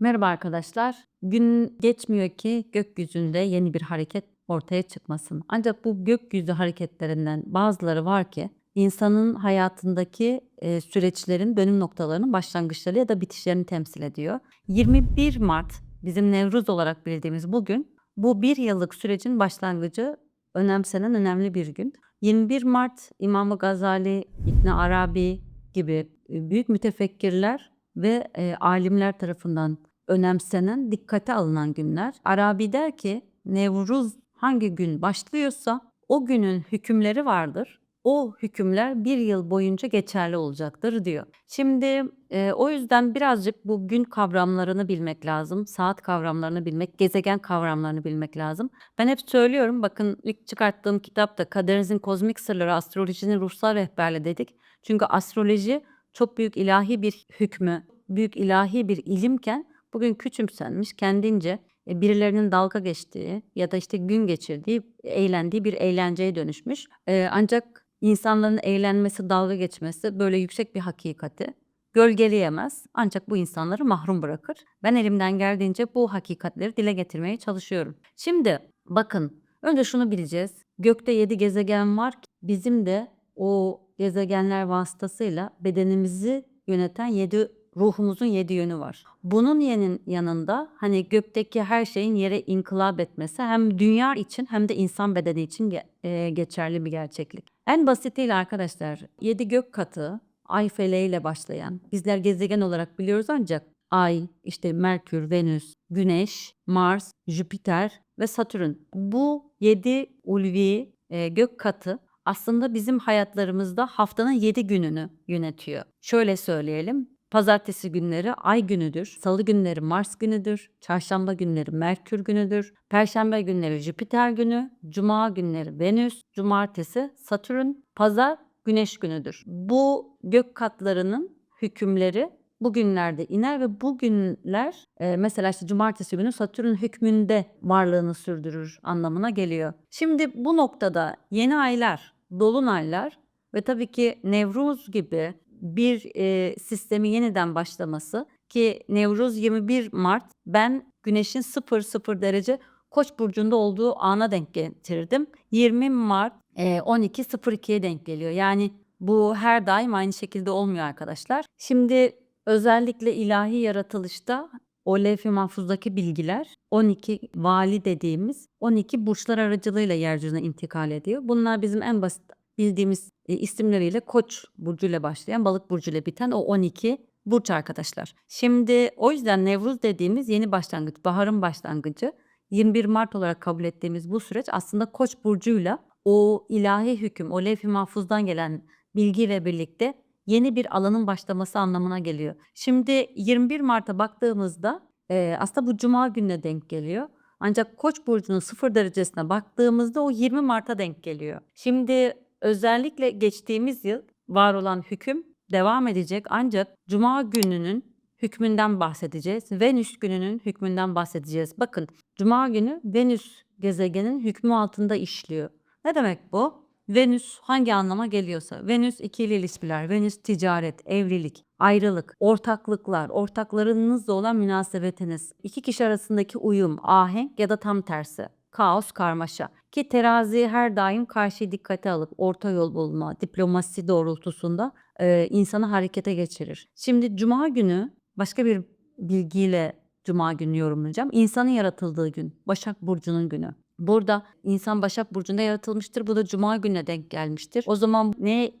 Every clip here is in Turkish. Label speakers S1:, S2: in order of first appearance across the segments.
S1: Merhaba arkadaşlar. Gün geçmiyor ki gökyüzünde yeni bir hareket ortaya çıkmasın. Ancak bu gökyüzü hareketlerinden bazıları var ki insanın hayatındaki e, süreçlerin dönüm noktalarının başlangıçları ya da bitişlerini temsil ediyor. 21 Mart bizim Nevruz olarak bildiğimiz bugün bu bir yıllık sürecin başlangıcı önemsenen önemli bir gün. 21 Mart İmam Gazali, İbn Arabi gibi e, büyük mütefekkirler ve e, alimler tarafından önemsenen, dikkate alınan günler. Arabi der ki Nevruz hangi gün başlıyorsa o günün hükümleri vardır. O hükümler bir yıl boyunca geçerli olacaktır diyor. Şimdi e, o yüzden birazcık bu gün kavramlarını bilmek lazım. Saat kavramlarını bilmek, gezegen kavramlarını bilmek lazım. Ben hep söylüyorum bakın ilk çıkarttığım kitapta Kaderinizin Kozmik Sırları Astrolojinin Ruhsal Rehberliği dedik. Çünkü astroloji çok büyük ilahi bir hükmü, büyük ilahi bir ilimken bugün küçümsenmiş, kendince e, birilerinin dalga geçtiği ya da işte gün geçirdiği, eğlendiği bir eğlenceye dönüşmüş. E, ancak insanların eğlenmesi, dalga geçmesi böyle yüksek bir hakikati gölgeleyemez. Ancak bu insanları mahrum bırakır. Ben elimden geldiğince bu hakikatleri dile getirmeye çalışıyorum. Şimdi bakın önce şunu bileceğiz. Gökte yedi gezegen var ki bizim de o gezegenler vasıtasıyla bedenimizi yöneten yedi ruhumuzun yedi yönü var. Bunun yenin yanında hani gökteki her şeyin yere inkılap etmesi hem dünya için hem de insan bedeni için ge- e, geçerli bir gerçeklik. En basitiyle arkadaşlar yedi gök katı ay feleğiyle başlayan bizler gezegen olarak biliyoruz ancak Ay, işte Merkür, Venüs, Güneş, Mars, Jüpiter ve Satürn. Bu yedi ulvi e, gök katı aslında bizim hayatlarımızda haftanın 7 gününü yönetiyor. Şöyle söyleyelim. Pazartesi günleri ay günüdür. Salı günleri Mars günüdür. Çarşamba günleri Merkür günüdür. Perşembe günleri Jüpiter günü. Cuma günleri Venüs. Cumartesi Satürn. Pazar Güneş günüdür. Bu gök katlarının hükümleri bu günlerde iner ve bu günler e, mesela işte cumartesi günü Satürn hükmünde varlığını sürdürür anlamına geliyor. Şimdi bu noktada yeni aylar, dolunaylar ve tabii ki Nevruz gibi bir e, sistemi yeniden başlaması ki Nevruz 21 Mart ben Güneş'in 00 derece Koç burcunda olduğu ana denk getirdim. 20 Mart e, 12.02'ye denk geliyor. Yani bu her daim aynı şekilde olmuyor arkadaşlar. Şimdi özellikle ilahi yaratılışta o levh-i mahfuzdaki bilgiler 12 vali dediğimiz 12 burçlar aracılığıyla yeryüzüne intikal ediyor. Bunlar bizim en basit bildiğimiz e, isimleriyle Koç burcuyla başlayan, Balık burcuyla biten o 12 burç arkadaşlar. Şimdi o yüzden Nevruz dediğimiz yeni başlangıç, baharın başlangıcı 21 Mart olarak kabul ettiğimiz bu süreç aslında Koç burcuyla o ilahi hüküm, o levh-i mahfuzdan gelen bilgiyle birlikte yeni bir alanın başlaması anlamına geliyor. Şimdi 21 Mart'a baktığımızda e, aslında bu cuma gününe denk geliyor. Ancak Koç burcunun sıfır derecesine baktığımızda o 20 Mart'a denk geliyor. Şimdi özellikle geçtiğimiz yıl var olan hüküm devam edecek ancak cuma gününün hükmünden bahsedeceğiz. Venüs gününün hükmünden bahsedeceğiz. Bakın cuma günü Venüs gezegenin hükmü altında işliyor. Ne demek bu? Venüs hangi anlama geliyorsa. Venüs ikili ilişkiler, Venüs ticaret, evlilik, ayrılık, ortaklıklar, ortaklarınızla olan münasebetiniz, iki kişi arasındaki uyum, ahenk ya da tam tersi kaos, karmaşa. Ki terazi her daim karşıyı dikkate alıp orta yol bulma, diplomasi doğrultusunda e, insanı harekete geçirir. Şimdi cuma günü başka bir bilgiyle cuma günü yorumlayacağım. İnsanın yaratıldığı gün, Başak Burcu'nun günü. Burada insan Başak Burcu'nda yaratılmıştır. Bu da cuma gününe denk gelmiştir. O zaman ne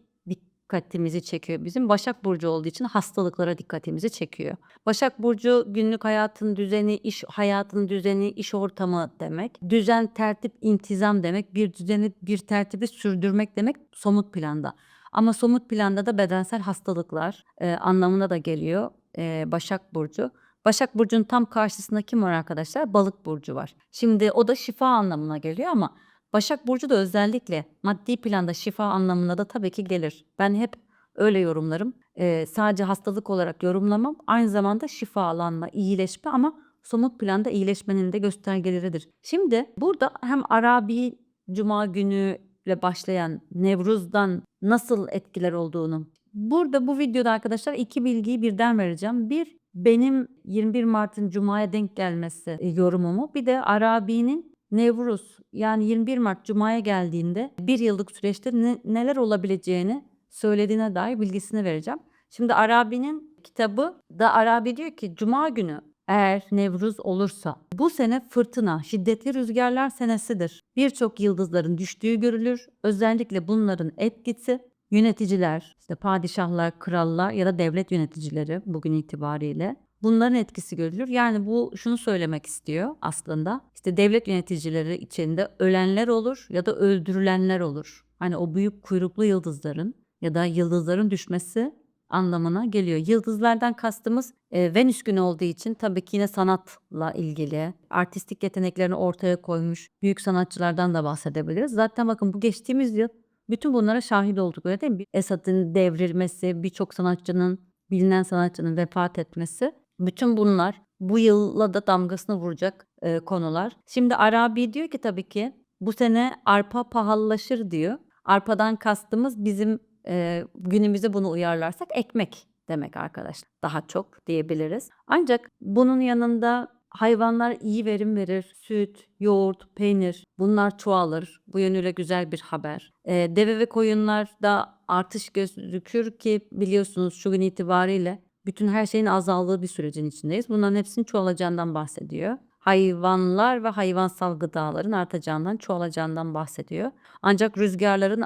S1: dikkatimizi çekiyor bizim? Başak Burcu olduğu için hastalıklara dikkatimizi çekiyor. Başak Burcu günlük hayatın düzeni, iş hayatın düzeni, iş ortamı demek. Düzen, tertip, intizam demek. Bir düzeni, bir tertibi sürdürmek demek somut planda. Ama somut planda da bedensel hastalıklar e, anlamına da geliyor e, Başak Burcu. Başak Burcu'nun tam karşısında kim var arkadaşlar? Balık Burcu var. Şimdi o da şifa anlamına geliyor ama Başak Burcu da özellikle maddi planda şifa anlamına da tabii ki gelir. Ben hep öyle yorumlarım. Ee, sadece hastalık olarak yorumlamam. Aynı zamanda şifalanma, iyileşme ama somut planda iyileşmenin de göstergeleridir. Şimdi burada hem Arabi Cuma günü ile başlayan Nevruz'dan nasıl etkiler olduğunu. Burada bu videoda arkadaşlar iki bilgiyi birden vereceğim. Bir benim 21 Mart'ın Cuma'ya denk gelmesi e, yorumumu. Bir de Arabi'nin Nevruz yani 21 Mart Cuma'ya geldiğinde bir yıllık süreçte ne- neler olabileceğini söylediğine dair bilgisini vereceğim. Şimdi Arabi'nin kitabı da Arabi diyor ki Cuma günü eğer Nevruz olursa bu sene fırtına, şiddetli rüzgarlar senesidir. Birçok yıldızların düştüğü görülür. Özellikle bunların etkisi yöneticiler, işte padişahlar, krallar ya da devlet yöneticileri bugün itibariyle bunların etkisi görülür. Yani bu şunu söylemek istiyor aslında. İşte devlet yöneticileri içinde ölenler olur ya da öldürülenler olur. Hani o büyük kuyruklu yıldızların ya da yıldızların düşmesi anlamına geliyor. Yıldızlardan kastımız e, Venüs günü olduğu için tabii ki yine sanatla ilgili, artistik yeteneklerini ortaya koymuş büyük sanatçılardan da bahsedebiliriz. Zaten bakın bu geçtiğimiz yıl bütün bunlara şahit olduk öyle değil mi? Esad'ın devrilmesi, birçok sanatçının, bilinen sanatçının vefat etmesi. Bütün bunlar bu yılla da damgasını vuracak e, konular. Şimdi Arabi diyor ki tabii ki bu sene arpa pahalılaşır diyor. Arpadan kastımız bizim e, günümüze bunu uyarlarsak ekmek demek arkadaşlar. Daha çok diyebiliriz. Ancak bunun yanında hayvanlar iyi verim verir. Süt, yoğurt, peynir bunlar çoğalır. Bu yönüyle güzel bir haber. E, deve ve koyunlarda artış gözükür ki biliyorsunuz şu gün itibariyle bütün her şeyin azaldığı bir sürecin içindeyiz. Bunların hepsinin çoğalacağından bahsediyor. Hayvanlar ve hayvansal gıdaların artacağından, çoğalacağından bahsediyor. Ancak rüzgarların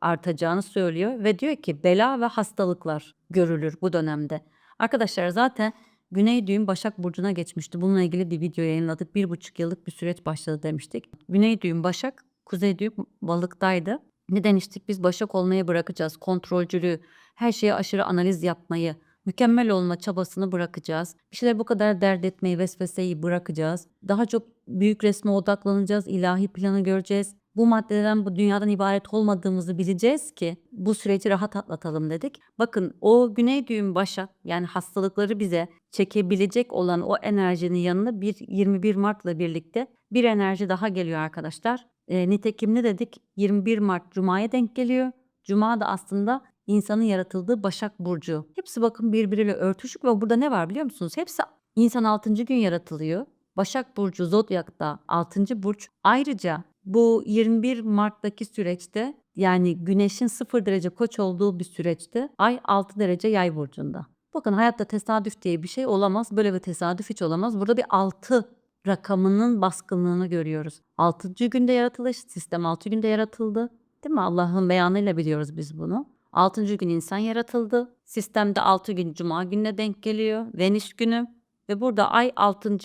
S1: artacağını söylüyor ve diyor ki bela ve hastalıklar görülür bu dönemde. Arkadaşlar zaten Güney düğüm Başak Burcu'na geçmişti. Bununla ilgili bir video yayınladık. Bir buçuk yıllık bir süreç başladı demiştik. Güney düğüm Başak, Kuzey düğüm Balık'taydı. Ne demiştik? Biz Başak olmayı bırakacağız. Kontrolcülüğü, her şeye aşırı analiz yapmayı, mükemmel olma çabasını bırakacağız. Bir şeyler bu kadar dert etmeyi, vesveseyi bırakacağız. Daha çok büyük resme odaklanacağız, ilahi planı göreceğiz. Bu maddeden, bu dünyadan ibaret olmadığımızı bileceğiz ki bu süreci rahat atlatalım dedik. Bakın o güney düğüm başak yani hastalıkları bize çekebilecek olan o enerjinin yanına bir 21 Mart'la birlikte bir enerji daha geliyor arkadaşlar. E, nitekim ne dedik? 21 Mart Cuma'ya denk geliyor. Cuma da aslında insanın yaratıldığı Başak Burcu. Hepsi bakın birbiriyle örtüşük ve burada ne var biliyor musunuz? Hepsi insan 6. gün yaratılıyor. Başak Burcu Zodyak'ta 6. burç. Ayrıca bu 21 Mart'taki süreçte yani güneşin 0 derece koç olduğu bir süreçte ay 6 derece yay burcunda. Bakın hayatta tesadüf diye bir şey olamaz. Böyle bir tesadüf hiç olamaz. Burada bir 6 rakamının baskınlığını görüyoruz. 6. günde yaratılış, sistem 6 günde yaratıldı. Değil mi? Allah'ın beyanıyla biliyoruz biz bunu. 6. gün insan yaratıldı. Sistemde 6 gün cuma gününe denk geliyor. Venüs günü ve burada ay 6.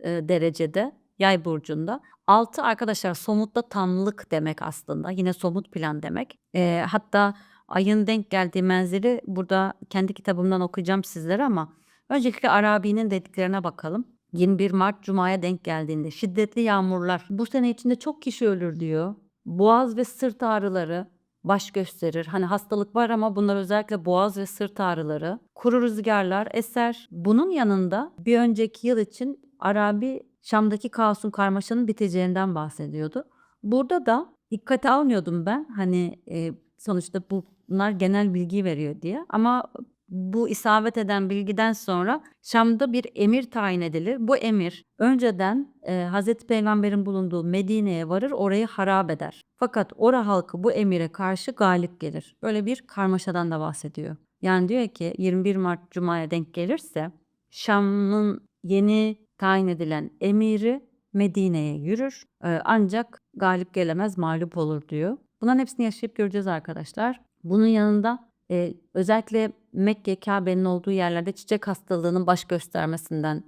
S1: e, derecede yay burcunda. 6 arkadaşlar somutta tamlık demek aslında. Yine somut plan demek. E, hatta ayın denk geldiği menzili burada kendi kitabımdan okuyacağım sizlere ama öncelikle Arabi'nin dediklerine bakalım. 21 Mart Cuma'ya denk geldiğinde şiddetli yağmurlar bu sene içinde çok kişi ölür diyor. Boğaz ve sırt ağrıları baş gösterir. Hani hastalık var ama bunlar özellikle boğaz ve sırt ağrıları. Kuru rüzgarlar eser. Bunun yanında bir önceki yıl için Arabi Şam'daki kaosun karmaşanın biteceğinden bahsediyordu. Burada da dikkate almıyordum ben. Hani e, sonuçta bunlar genel bilgi veriyor diye. Ama bu isabet eden bilgiden sonra Şam'da bir emir tayin edilir. Bu emir önceden e, Hazreti Peygamber'in bulunduğu Medine'ye varır, orayı harap eder. Fakat ora halkı bu emire karşı galip gelir. Böyle bir karmaşadan da bahsediyor. Yani diyor ki 21 Mart Cuma'ya denk gelirse Şam'ın yeni tayin edilen emiri Medine'ye yürür. E, ancak galip gelemez, mağlup olur diyor. Bunların hepsini yaşayıp göreceğiz arkadaşlar. Bunun yanında e, özellikle Mekke, Kabe'nin olduğu yerlerde çiçek hastalığının baş göstermesinden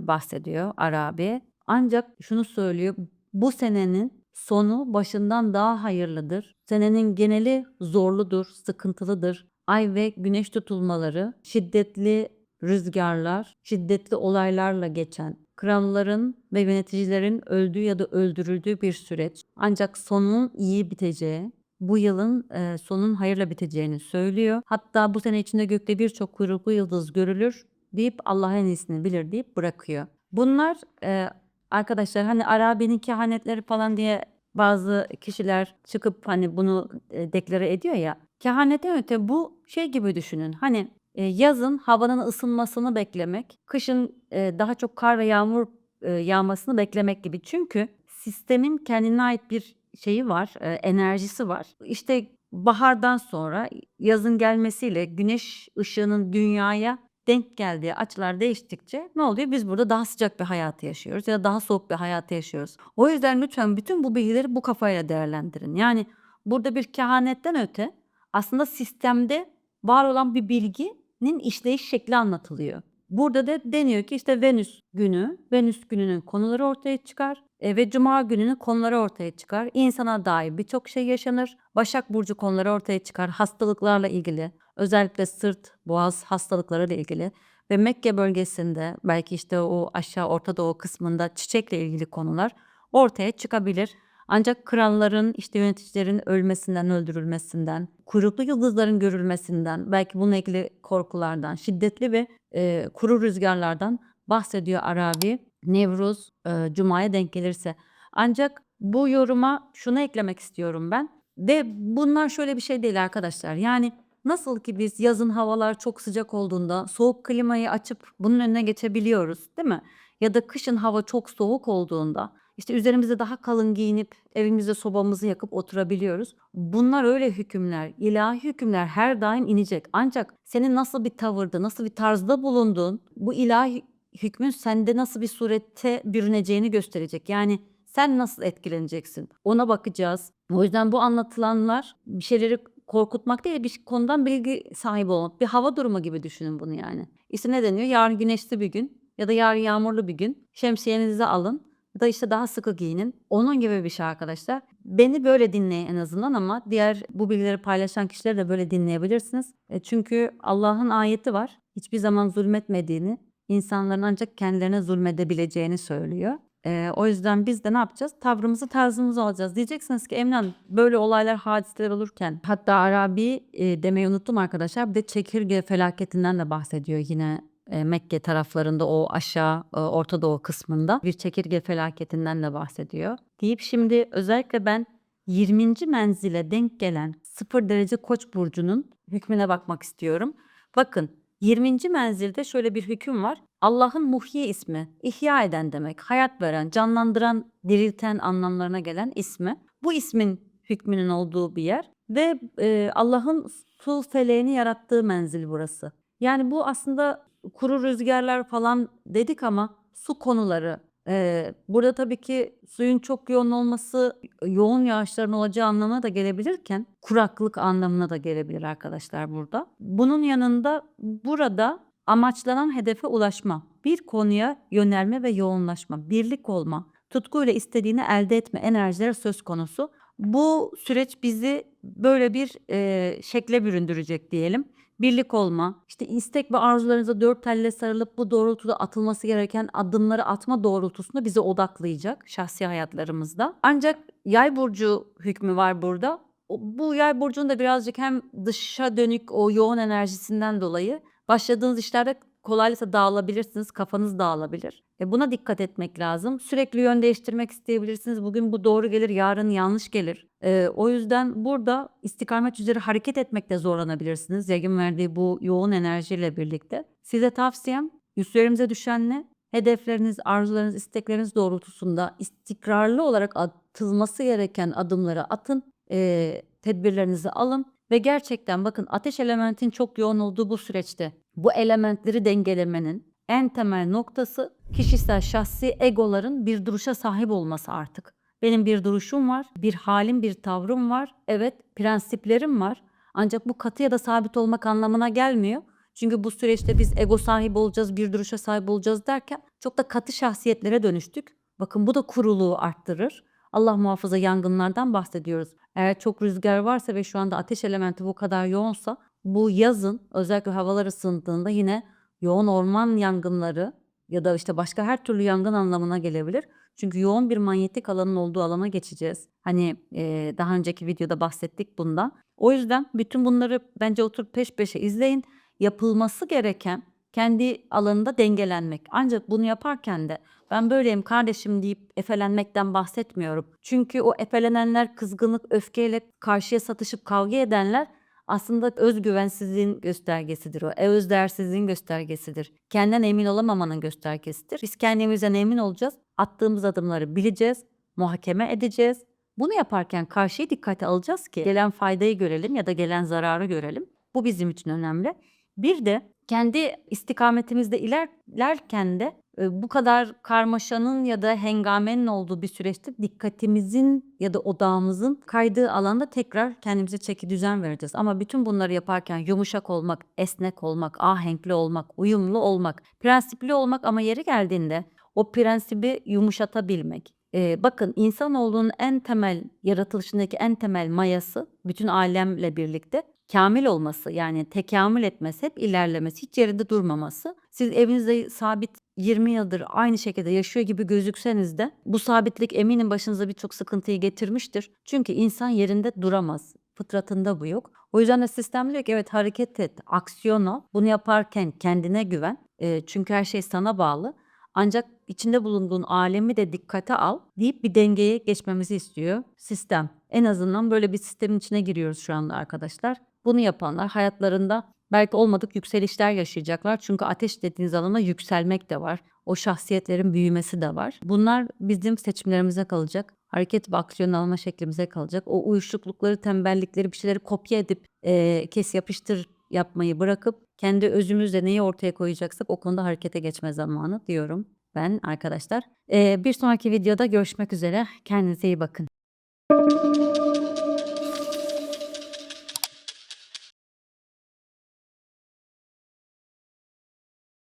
S1: bahsediyor Arabi. Ancak şunu söylüyor, bu senenin sonu başından daha hayırlıdır. Senenin geneli zorludur, sıkıntılıdır. Ay ve güneş tutulmaları, şiddetli rüzgarlar, şiddetli olaylarla geçen, kralların ve yöneticilerin öldüğü ya da öldürüldüğü bir süreç. Ancak sonun iyi biteceği, bu yılın e, sonun hayırla biteceğini söylüyor. Hatta bu sene içinde gökte birçok kuyruklu yıldız görülür deyip Allah en iyisini bilir deyip bırakıyor. Bunlar e, arkadaşlar hani Arabi'nin kehanetleri falan diye bazı kişiler çıkıp hani bunu e, deklare ediyor ya. Kehanetten öte bu şey gibi düşünün. Hani e, yazın havanın ısınmasını beklemek, kışın e, daha çok kar ve yağmur e, yağmasını beklemek gibi. Çünkü sistemin kendine ait bir şeyi var, e, enerjisi var. İşte bahardan sonra yazın gelmesiyle güneş ışığının dünyaya denk geldiği açılar değiştikçe ne oluyor? Biz burada daha sıcak bir hayatı yaşıyoruz ya da daha soğuk bir hayatı yaşıyoruz. O yüzden lütfen bütün bu bilgileri bu kafayla değerlendirin. Yani burada bir kehanetten öte aslında sistemde var olan bir bilginin işleyiş şekli anlatılıyor. Burada da deniyor ki işte Venüs günü, Venüs gününün konuları ortaya çıkar e, ve Cuma gününün konuları ortaya çıkar. İnsana dair birçok şey yaşanır. Başak Burcu konuları ortaya çıkar. Hastalıklarla ilgili, özellikle sırt, boğaz hastalıklarıyla ilgili ve Mekke bölgesinde belki işte o aşağı Orta Doğu kısmında çiçekle ilgili konular ortaya çıkabilir. Ancak kralların, işte yöneticilerin ölmesinden, öldürülmesinden, kuyruklu yıldızların görülmesinden, belki bununla ilgili korkulardan, şiddetli ve e, kuru rüzgarlardan bahsediyor Arabi. Nevruz, e, Cuma'ya denk gelirse. Ancak bu yoruma şunu eklemek istiyorum ben. Ve bunlar şöyle bir şey değil arkadaşlar. Yani nasıl ki biz yazın havalar çok sıcak olduğunda soğuk klimayı açıp bunun önüne geçebiliyoruz, değil mi? Ya da kışın hava çok soğuk olduğunda işte üzerimize daha kalın giyinip evimizde sobamızı yakıp oturabiliyoruz. Bunlar öyle hükümler, ilahi hükümler her daim inecek. Ancak senin nasıl bir tavırda, nasıl bir tarzda bulunduğun bu ilahi hükmün sende nasıl bir surette bürüneceğini gösterecek. Yani sen nasıl etkileneceksin? Ona bakacağız. O yüzden bu anlatılanlar bir şeyleri korkutmak değil, bir konudan bilgi sahibi olmak. Bir hava durumu gibi düşünün bunu yani. İşte ne deniyor? Yarın güneşli bir gün ya da yarın yağmurlu bir gün. Şemsiyenizi alın da işte daha sıkı giyinin. Onun gibi bir şey arkadaşlar. Beni böyle dinleyin en azından ama diğer bu bilgileri paylaşan kişileri de böyle dinleyebilirsiniz. E çünkü Allah'ın ayeti var. Hiçbir zaman zulmetmediğini, insanların ancak kendilerine zulmedebileceğini söylüyor. Ee, o yüzden biz de ne yapacağız? Tavrımızı, tarzımızı alacağız. Diyeceksiniz ki Hanım böyle olaylar, hadiseler olurken hatta Arabi e, demeyi unuttum arkadaşlar. Bir de çekirge felaketinden de bahsediyor yine e, Mekke taraflarında o aşağı e, Orta Doğu kısmında bir çekirge felaketinden de bahsediyor. Deyip şimdi özellikle ben 20. menzile denk gelen 0 derece Koç burcunun hükmüne bakmak istiyorum. Bakın 20. menzilde şöyle bir hüküm var. Allah'ın muhyi ismi, ihya eden demek, hayat veren, canlandıran, dirilten anlamlarına gelen ismi. Bu ismin hükmünün olduğu bir yer ve e, Allah'ın su feleğini yarattığı menzil burası. Yani bu aslında kuru rüzgarlar falan dedik ama su konuları. Ee, burada tabii ki suyun çok yoğun olması yoğun yağışların olacağı anlamına da gelebilirken kuraklık anlamına da gelebilir arkadaşlar burada. Bunun yanında burada amaçlanan hedefe ulaşma, bir konuya yönelme ve yoğunlaşma, birlik olma, tutkuyla istediğini elde etme enerjileri söz konusu. Bu süreç bizi böyle bir e, şekle büründürecek diyelim birlik olma, işte istek ve arzularınıza dört elle sarılıp bu doğrultuda atılması gereken adımları atma doğrultusunda bizi odaklayacak şahsi hayatlarımızda. Ancak yay burcu hükmü var burada. Bu yay burcunun da birazcık hem dışa dönük o yoğun enerjisinden dolayı başladığınız işlerde kolaylıkla dağılabilirsiniz, kafanız dağılabilir. E buna dikkat etmek lazım. Sürekli yön değiştirmek isteyebilirsiniz. Bugün bu doğru gelir, yarın yanlış gelir. E, o yüzden burada istikamet üzere hareket etmekte zorlanabilirsiniz. Yayın verdiği bu yoğun enerjiyle birlikte. Size tavsiyem üstlerimize düşen ne? Hedefleriniz, arzularınız, istekleriniz doğrultusunda istikrarlı olarak atılması gereken adımları atın. E, tedbirlerinizi alın ve gerçekten bakın ateş elementin çok yoğun olduğu bu süreçte bu elementleri dengelemenin en temel noktası kişisel şahsi egoların bir duruşa sahip olması artık. Benim bir duruşum var, bir halim, bir tavrım var. Evet, prensiplerim var. Ancak bu katı ya da sabit olmak anlamına gelmiyor. Çünkü bu süreçte biz ego sahibi olacağız, bir duruşa sahip olacağız derken çok da katı şahsiyetlere dönüştük. Bakın bu da kuruluğu arttırır. Allah muhafaza yangınlardan bahsediyoruz. Eğer çok rüzgar varsa ve şu anda ateş elementi bu kadar yoğunsa bu yazın özellikle havalar ısındığında yine yoğun orman yangınları ya da işte başka her türlü yangın anlamına gelebilir. Çünkü yoğun bir manyetik alanın olduğu alana geçeceğiz. Hani e, daha önceki videoda bahsettik bundan. O yüzden bütün bunları bence oturup peş peşe izleyin. Yapılması gereken kendi alanında dengelenmek. Ancak bunu yaparken de ben böyleyim kardeşim deyip efelenmekten bahsetmiyorum. Çünkü o efelenenler kızgınlık, öfkeyle karşıya satışıp kavga edenler aslında özgüvensizliğin göstergesidir o. E özdersizliğin göstergesidir. Kendinden emin olamamanın göstergesidir. Biz kendimizden emin olacağız. Attığımız adımları bileceğiz. Muhakeme edeceğiz. Bunu yaparken karşıyı dikkate alacağız ki gelen faydayı görelim ya da gelen zararı görelim. Bu bizim için önemli. Bir de kendi istikametimizde ilerlerken de bu kadar karmaşanın ya da hengamenin olduğu bir süreçte dikkatimizin ya da odağımızın kaydığı alanda tekrar kendimize çeki düzen vereceğiz. Ama bütün bunları yaparken yumuşak olmak, esnek olmak, ahenkli olmak, uyumlu olmak, prensipli olmak ama yeri geldiğinde o prensibi yumuşatabilmek. Ee, bakın insanoğlunun en temel yaratılışındaki en temel mayası bütün alemle birlikte kamil olması yani tekamül etmesi, hep ilerlemesi, hiç yerinde durmaması. Siz evinizde sabit 20 yıldır aynı şekilde yaşıyor gibi gözükseniz de bu sabitlik eminim başınıza birçok sıkıntıyı getirmiştir. Çünkü insan yerinde duramaz. Fıtratında bu yok. O yüzden de sistem diyor ki evet hareket et, aksiyon al. Bunu yaparken kendine güven. E, çünkü her şey sana bağlı. Ancak içinde bulunduğun alemi de dikkate al deyip bir dengeye geçmemizi istiyor sistem. En azından böyle bir sistemin içine giriyoruz şu anda arkadaşlar. Bunu yapanlar hayatlarında belki olmadık yükselişler yaşayacaklar. Çünkü ateş dediğiniz alana yükselmek de var. O şahsiyetlerin büyümesi de var. Bunlar bizim seçimlerimize kalacak. Hareket ve aksiyon alma şeklimize kalacak. O uyuşuklukları, tembellikleri bir şeyleri kopya edip e, kes yapıştır yapmayı bırakıp kendi özümüzle neyi ortaya koyacaksak o konuda harekete geçme zamanı diyorum ben arkadaşlar. Ee, bir sonraki videoda görüşmek üzere. Kendinize iyi bakın.